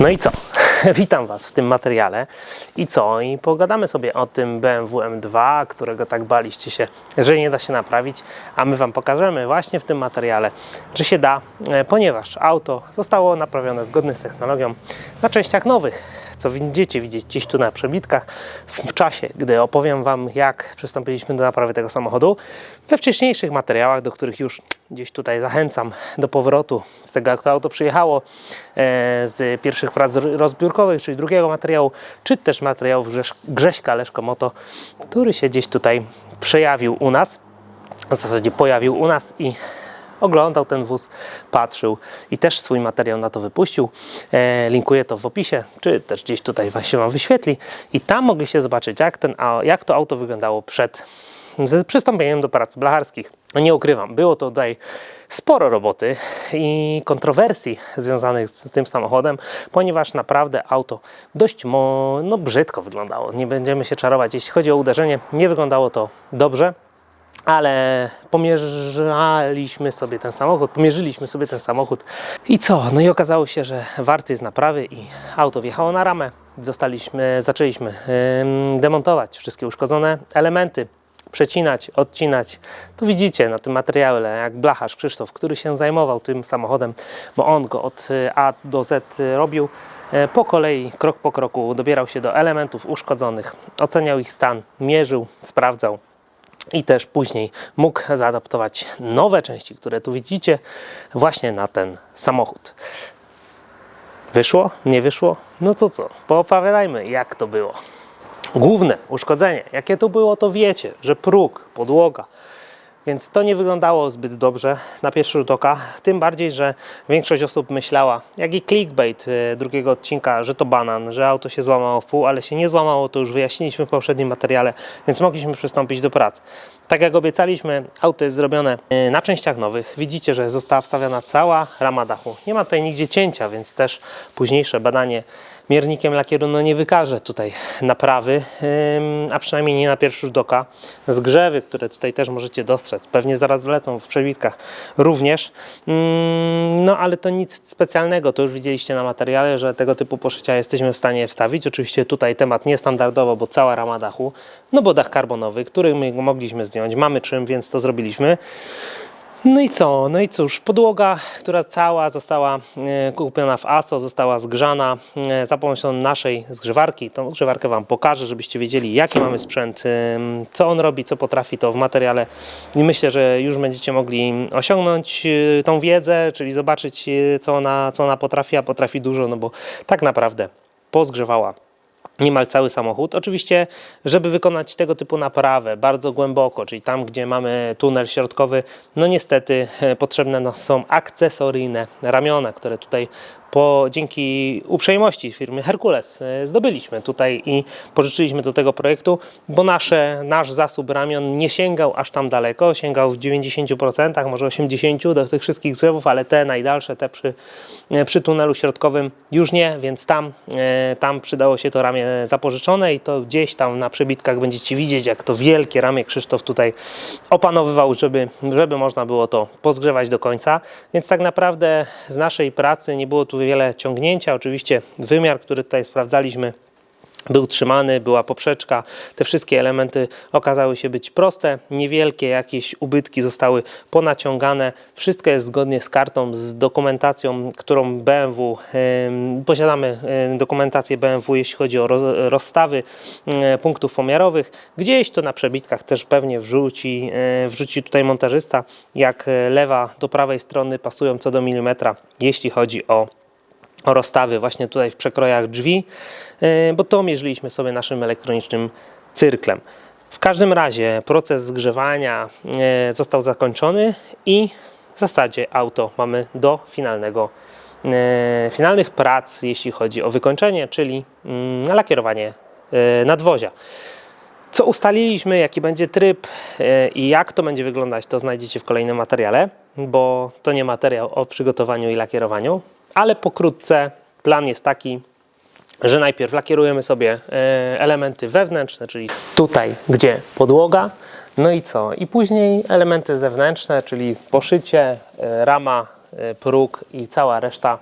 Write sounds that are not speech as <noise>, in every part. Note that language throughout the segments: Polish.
No i co? <laughs> Witam Was w tym materiale. I co? I pogadamy sobie o tym BMW M2, którego tak baliście się, że nie da się naprawić, a my Wam pokażemy właśnie w tym materiale, że się da, e, ponieważ auto zostało naprawione zgodnie z technologią na częściach nowych co będziecie widzieć gdzieś tu na przebitkach w czasie, gdy opowiem Wam, jak przystąpiliśmy do naprawy tego samochodu. We wcześniejszych materiałach, do których już gdzieś tutaj zachęcam do powrotu z tego, jak to auto przyjechało, e, z pierwszych prac rozbiórkowych, czyli drugiego materiału, czy też materiałów Grzesz- Grześka Leszko-Moto, który się gdzieś tutaj przejawił u nas, w zasadzie pojawił u nas i oglądał ten wóz, patrzył i też swój materiał na to wypuścił. E, linkuję to w opisie, czy też gdzieś tutaj się Wam wyświetli. I tam mogliście zobaczyć, jak, ten, jak to auto wyglądało przed z przystąpieniem do prac blacharskich. Nie ukrywam, było to tutaj sporo roboty i kontrowersji związanych z, z tym samochodem, ponieważ naprawdę auto dość mo, no, brzydko wyglądało. Nie będziemy się czarować, jeśli chodzi o uderzenie, nie wyglądało to dobrze ale pomierzaliśmy sobie ten samochód, pomierzyliśmy sobie ten samochód i co? No i okazało się, że warty jest naprawy i auto wjechało na ramę. Zostaliśmy, zaczęliśmy ym, demontować wszystkie uszkodzone elementy, przecinać, odcinać. Tu widzicie na tym materiale, jak blacharz Krzysztof, który się zajmował tym samochodem, bo on go od y, A do Z y, robił. E, Po kolei, krok po kroku dobierał się do elementów uszkodzonych, oceniał ich stan, mierzył, sprawdzał i też później mógł zaadaptować nowe części, które tu widzicie, właśnie na ten samochód. Wyszło? Nie wyszło? No to co? Poopowiadajmy, jak to było. Główne uszkodzenie, jakie to było, to wiecie, że próg, podłoga. Więc to nie wyglądało zbyt dobrze na pierwszy rzut oka. Tym bardziej, że większość osób myślała, jak i clickbait e, drugiego odcinka, że to banan, że auto się złamało w pół, ale się nie złamało, to już wyjaśniliśmy w poprzednim materiale, więc mogliśmy przystąpić do prac. Tak jak obiecaliśmy, auto jest zrobione e, na częściach nowych. Widzicie, że została wstawiona cała rama dachu. Nie ma tutaj nigdzie cięcia, więc też późniejsze badanie miernikiem lakieru no nie wykaże tutaj naprawy, a przynajmniej nie na pierwszy rzut oka. Zgrzewy, które tutaj też możecie dostrzec, pewnie zaraz wlecą w przebitkach również. No ale to nic specjalnego, to już widzieliście na materiale, że tego typu poszycia jesteśmy w stanie wstawić. Oczywiście tutaj temat niestandardowo, bo cała rama dachu, no bo dach karbonowy, który my mogliśmy zdjąć, mamy czym, więc to zrobiliśmy. No i co? No i cóż, podłoga, która cała została e, kupiona w ASO, została zgrzana e, za pomocą naszej zgrzewarki. Tą zgrzewarkę Wam pokażę, żebyście wiedzieli, jaki mamy sprzęt, co on robi, co potrafi to w materiale. I myślę, że już będziecie mogli osiągnąć e, tą wiedzę, czyli zobaczyć, co ona, co ona potrafi, a potrafi dużo, no bo tak naprawdę pozgrzewała niemal cały samochód. Oczywiście, żeby wykonać tego typu naprawę bardzo głęboko, czyli tam, gdzie mamy tunel środkowy, no niestety e, potrzebne no, są akcesoryjne ramiona, które tutaj po, dzięki uprzejmości firmy Herkules e, zdobyliśmy tutaj i pożyczyliśmy do tego projektu, bo nasze, nasz zasób ramion nie sięgał aż tam daleko, sięgał w 90%, może 80% do tych wszystkich zrzewów, ale te najdalsze, te przy, e, przy tunelu środkowym już nie, więc tam, e, tam przydało się to ramię zapożyczone i to gdzieś tam na przebitkach będziecie widzieć, jak to wielkie ramię Krzysztof tutaj opanowywał, żeby, żeby można było to pozgrzewać do końca. Więc tak naprawdę z naszej pracy nie było tu wiele ciągnięcia. Oczywiście wymiar, który tutaj sprawdzaliśmy, był trzymany, była poprzeczka. Te wszystkie elementy okazały się być proste, niewielkie, jakieś ubytki zostały ponaciągane. Wszystko jest zgodnie z kartą, z dokumentacją, którą BMW, posiadamy dokumentację BMW, jeśli chodzi o roz, rozstawy punktów pomiarowych. Gdzieś to na przebitkach też pewnie wrzuci, wrzuci tutaj montażysta, jak e, lewa do prawej strony pasują co do milimetra, jeśli chodzi o rozstawy właśnie tutaj w przekrojach drzwi, yy, bo to mierzyliśmy sobie naszym elektronicznym cyrklem. W każdym razie proces zgrzewania yy, został zakończony i w zasadzie auto mamy do finalnego, yy, finalnych prac, jeśli chodzi o wykończenie, czyli mm, lakierowanie nadwozia. Co ustaliliśmy, jaki będzie tryb i jak to będzie wyglądać, to znajdziecie w kolejnym materiale, bo to nie materiał o przygotowaniu i lakierowaniu, ale pokrótce plan jest taki, że najpierw lakierujemy sobie e, elementy wewnętrzne, czyli tutaj, gdzie podłoga, no i co? I później elementy zewnętrzne, czyli poszycie, e, rama, e, próg i cała reszta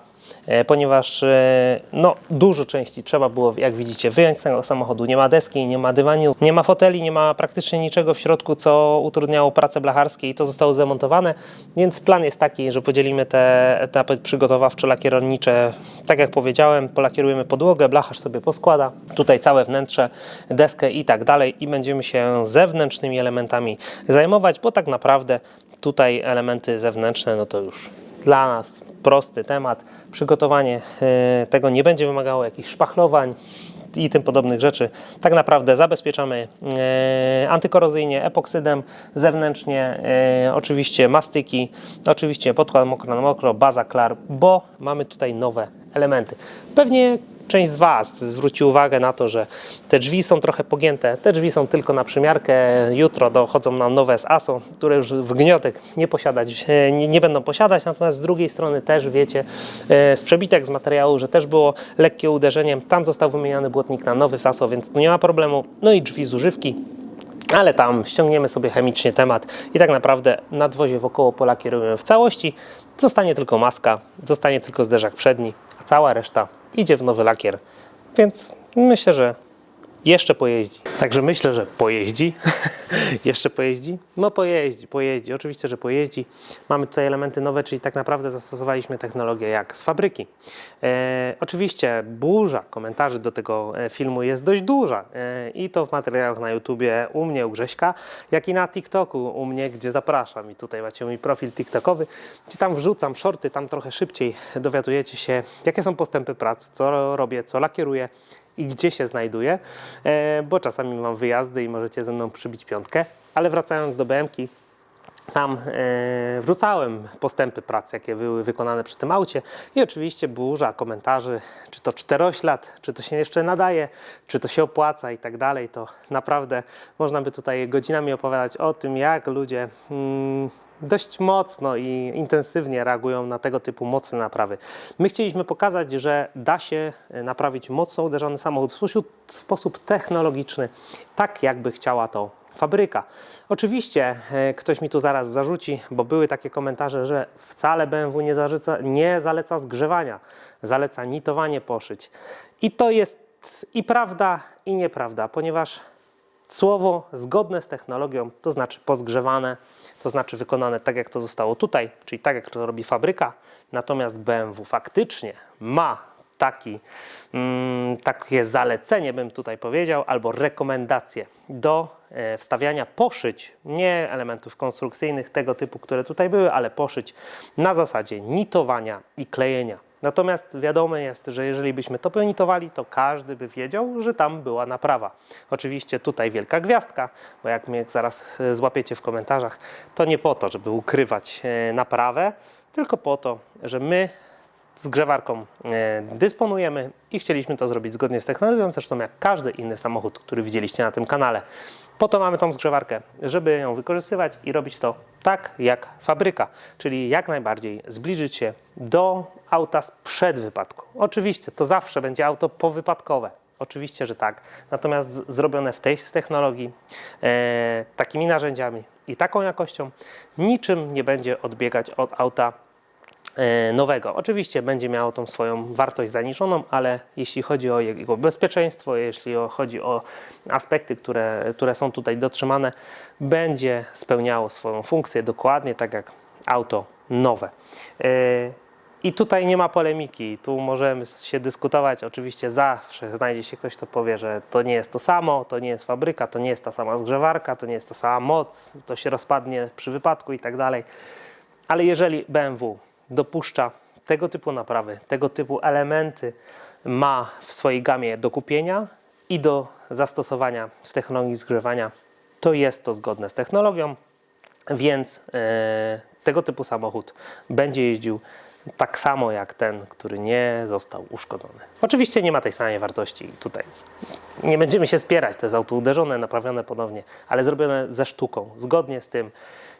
ponieważ e, no, dużo części trzeba było, jak widzicie, wyjąć z tego samochodu. Nie ma deski, nie ma dywanu, nie ma foteli, nie ma praktycznie niczego w środku, co utrudniało pracę blacharskie i to zostało zamontowane, więc plan jest taki, że podzielimy te etapy przygotowawczo-lakierownicze, tak jak powiedziałem, polakierujemy podłogę, blacharz sobie poskłada, tutaj całe wnętrze, deskę i tak dalej i będziemy się zewnętrznymi elementami zajmować, bo tak naprawdę tutaj elementy zewnętrzne, no to już dla nas prosty temat. Przygotowanie e, tego nie będzie wymagało jakichś szpachlowań i tym podobnych rzeczy. Tak naprawdę zabezpieczamy e, antykorozyjnie, epoksydem zewnętrznie, e, oczywiście mastyki, oczywiście podkład mokro na mokro, baza klar, bo mamy tutaj nowe elementy. Pewnie część z Was zwróci uwagę na to, że te drzwi są trochę pogięte. Te drzwi są tylko na przymiarkę. Jutro dochodzą nam nowe z ASO, które już w gniotek nie, posiadać, e, nie, nie będą posiadać. Natomiast z drugiej strony też wiecie e, z przebitek z materiału, że też było lekkie uderzenie. Tam został wymieniony błotnik na nowy ASO, więc tu nie ma problemu. No i drzwi z używki. Ale tam ściągniemy sobie chemicznie temat i tak naprawdę nadwozie wokoło polakierujemy w całości. Zostanie tylko maska, zostanie tylko zderzak przedni, cała reszta idzie w nowy lakier. Więc myślę, że jeszcze pojeździ. Także myślę, że pojeździ. <laughs> jeszcze pojeździ? No pojeździ, pojeździ. Oczywiście, że pojeździ. Mamy tutaj elementy nowe, czyli tak naprawdę zastosowaliśmy technologię jak z fabryki. E, oczywiście burza komentarzy do tego e, filmu jest dość duża. E, I to w materiałach na YouTubie u mnie, u Grześka, jak i na TikToku u mnie, gdzie zapraszam. I tutaj macie mój profil TikTokowy, gdzie tam wrzucam shorty, tam trochę szybciej dowiadujecie się, jakie są postępy prac, co robię, co lakieruję i gdzie się znajduję, e, bo czasami mam wyjazdy i możecie ze mną przybić piątkę. Ale wracając do BMki, tam e, wrzucałem postępy prac, jakie były wykonane przy tym aucie i oczywiście burza komentarzy, czy to czteroślad, czy to się jeszcze nadaje, czy to się opłaca i tak dalej. To naprawdę można by tutaj godzinami opowiadać o tym, jak ludzie mm, dość mocno i intensywnie reagują na tego typu mocne naprawy. My chcieliśmy pokazać, że da się e, naprawić mocno uderzony samochód w sposób, technologiczny, tak jakby chciała to fabryka. Oczywiście e, ktoś mi tu zaraz zarzuci, bo były takie komentarze, że wcale BMW nie, zarzuca, nie zaleca zgrzewania, zaleca nitowanie poszyć. I to jest i prawda, i nieprawda, ponieważ słowo zgodne z technologią, to znaczy pozgrzewane, to znaczy wykonane tak, jak to zostało tutaj, czyli tak, jak to robi fabryka. Natomiast BMW faktycznie ma taki, mm, takie zalecenie, bym tutaj powiedział, albo rekomendacje do e, wstawiania poszyć, nie elementów konstrukcyjnych tego typu, które tutaj były, ale poszyć na zasadzie nitowania i klejenia. Natomiast wiadomo jest, że jeżeli byśmy to ponitowali, to każdy by wiedział, że tam była naprawa. Oczywiście tutaj wielka gwiazdka, bo jak mnie zaraz e, złapiecie w komentarzach, to nie po to, żeby ukrywać e, naprawę, tylko po to, że my zgrzewarką e, dysponujemy i chcieliśmy to zrobić zgodnie z technologią, zresztą jak każdy inny samochód, który widzieliście na tym kanale. Po to mamy tą zgrzewarkę, żeby ją wykorzystywać i robić to tak jak fabryka, czyli jak najbardziej zbliżyć się do auta sprzed wypadku. Oczywiście to zawsze będzie auto powypadkowe. Oczywiście, że tak. Natomiast zrobione w tej technologii, e, takimi narzędziami i taką jakością, niczym nie będzie odbiegać od auta nowego. Oczywiście będzie miało tą swoją wartość zaniżoną, ale jeśli chodzi o jego bezpieczeństwo, jeśli chodzi o aspekty, które, które są tutaj dotrzymane, będzie spełniało swoją funkcję dokładnie tak jak auto nowe. E, I tutaj nie ma polemiki, tu możemy się dyskutować. Oczywiście zawsze znajdzie się ktoś, kto powie, że to nie jest to samo, to nie jest fabryka, to nie jest ta sama zgrzewarka, to nie jest ta sama moc, to się rozpadnie przy wypadku i tak dalej. Ale jeżeli BMW dopuszcza tego typu naprawy, tego typu elementy, ma w swojej gamie do kupienia i do zastosowania w technologii zgrzewania, to jest to zgodne z technologią, więc e, tego typu samochód będzie jeździł tak samo jak ten, który nie został uszkodzony. Oczywiście nie ma tej samej wartości tutaj. Nie będziemy się spierać, to jest auto uderzone, naprawione ponownie, ale zrobione ze sztuką, zgodnie z tym,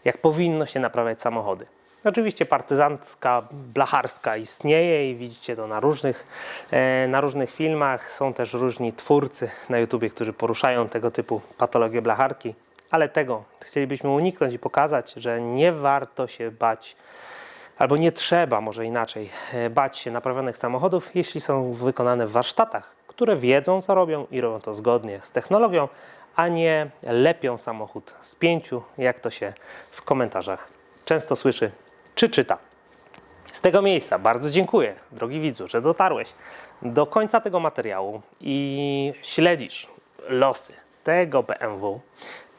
jak powinno się naprawiać samochody. Oczywiście partyzantka blacharska istnieje i widzicie to na różnych, e, na różnych filmach. Są też różni twórcy na YouTubie, którzy poruszają tego typu patologie blacharki, ale tego chcielibyśmy uniknąć i pokazać, że nie warto się bać albo nie trzeba, może inaczej, e, bać się naprawionych samochodów, jeśli są wykonane w warsztatach, które wiedzą, co robią i robią to zgodnie z technologią, a nie lepią samochód z pięciu, jak to się w komentarzach często słyszy czy czyta. Z tego miejsca bardzo dziękuję, drogi widzu, że dotarłeś do końca tego materiału i śledzisz losy tego BMW.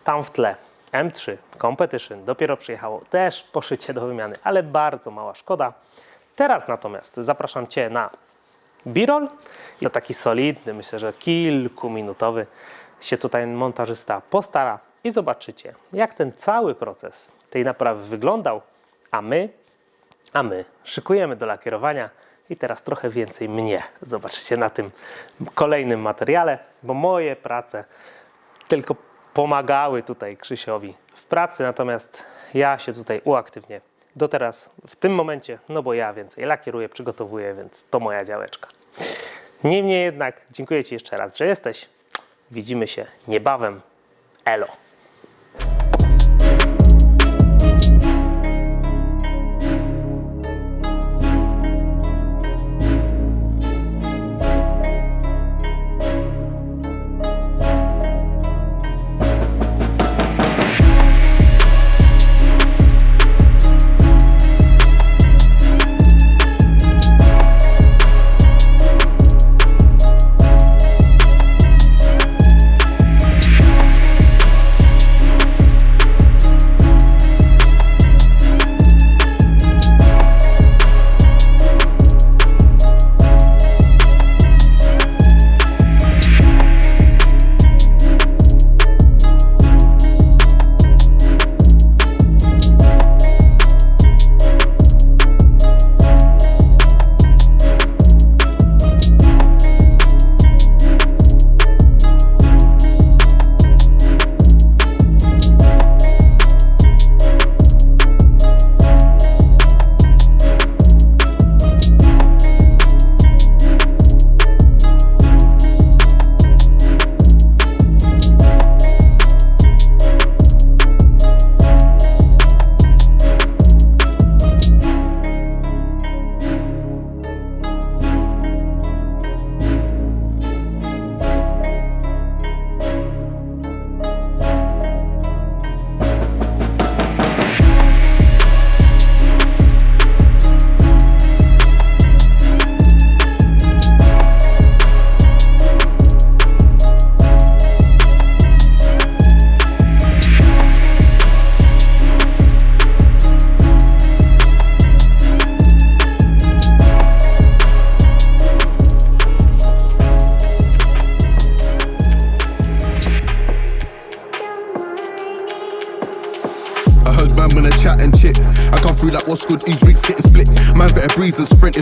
Tam w tle M3 Competition dopiero przyjechało, też poszycie do wymiany, ale bardzo mała szkoda. Teraz natomiast zapraszam Cię na B-roll i to taki solidny, myślę, że kilkuminutowy się tutaj montażysta postara i zobaczycie, jak ten cały proces tej naprawy wyglądał, a my a my szykujemy do lakierowania i teraz trochę więcej mnie zobaczycie na tym kolejnym materiale, bo moje prace tylko pomagały tutaj Krzysiowi w pracy, natomiast ja się tutaj uaktywnię do teraz, w tym momencie, no bo ja więcej lakieruję, przygotowuję, więc to moja działeczka. Niemniej jednak dziękuję Ci jeszcze raz, że jesteś. Widzimy się niebawem. Elo.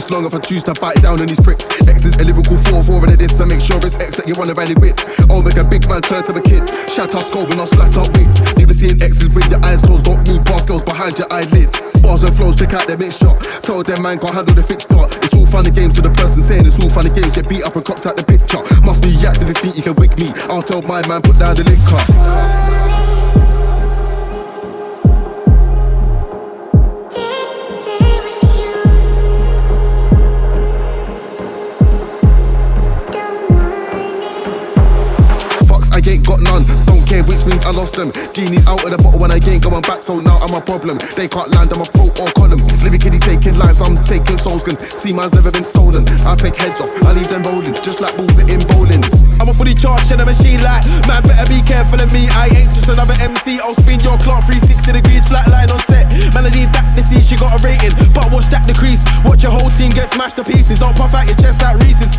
It's long if I choose to bite down on these pricks. X is a lyrical 4-4 and this, so make sure it's X that you wanna rally with. Oh, make a big man turn to a kid. Shout out skull when I splat out wigs. Never seeing X's with your eyes closed, don't move past girls behind your eyelid. Bars and flows, check out their mixture. Tell them man can't handle the fixture. It's all funny games to the person saying it's all funny games. Get beat up and cocked out the picture. Must be active if you think you can wig me. I'll tell my man, put down the liquor. Don't care which means I lost them. Genie's out of the bottle and I ain't going back, so now I'm a problem. They can't land, I'm a or column. Living kitty taking lives, I'm taking souls. Can see mine's never been stolen. I take heads off, I leave them rolling, just like balls in bowling. I'm a fully charged shell machine like Man better be careful of me, I ain't just another MC I'll spin your clock 360 degrees flat line on set Man I leave that to see she got a rating But watch that decrease Watch your whole team get smashed to pieces Don't puff out your chest like Reese's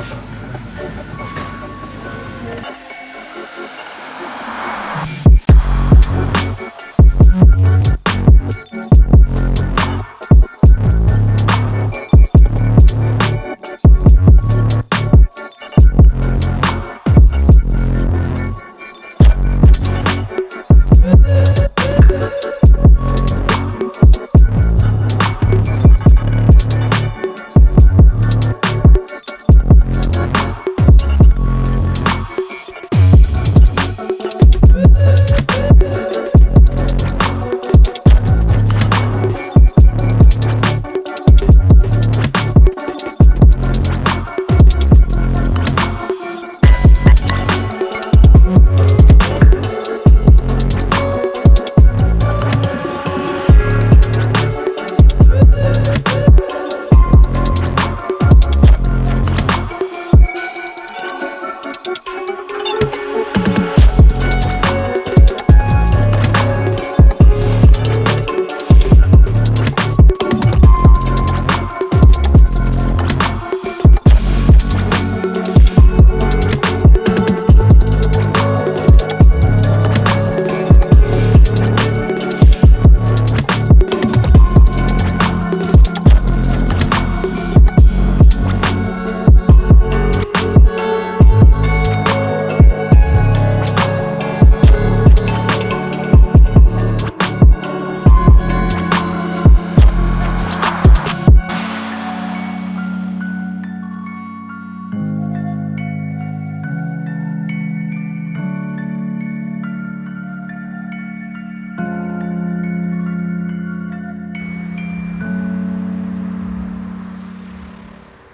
muchas gracias.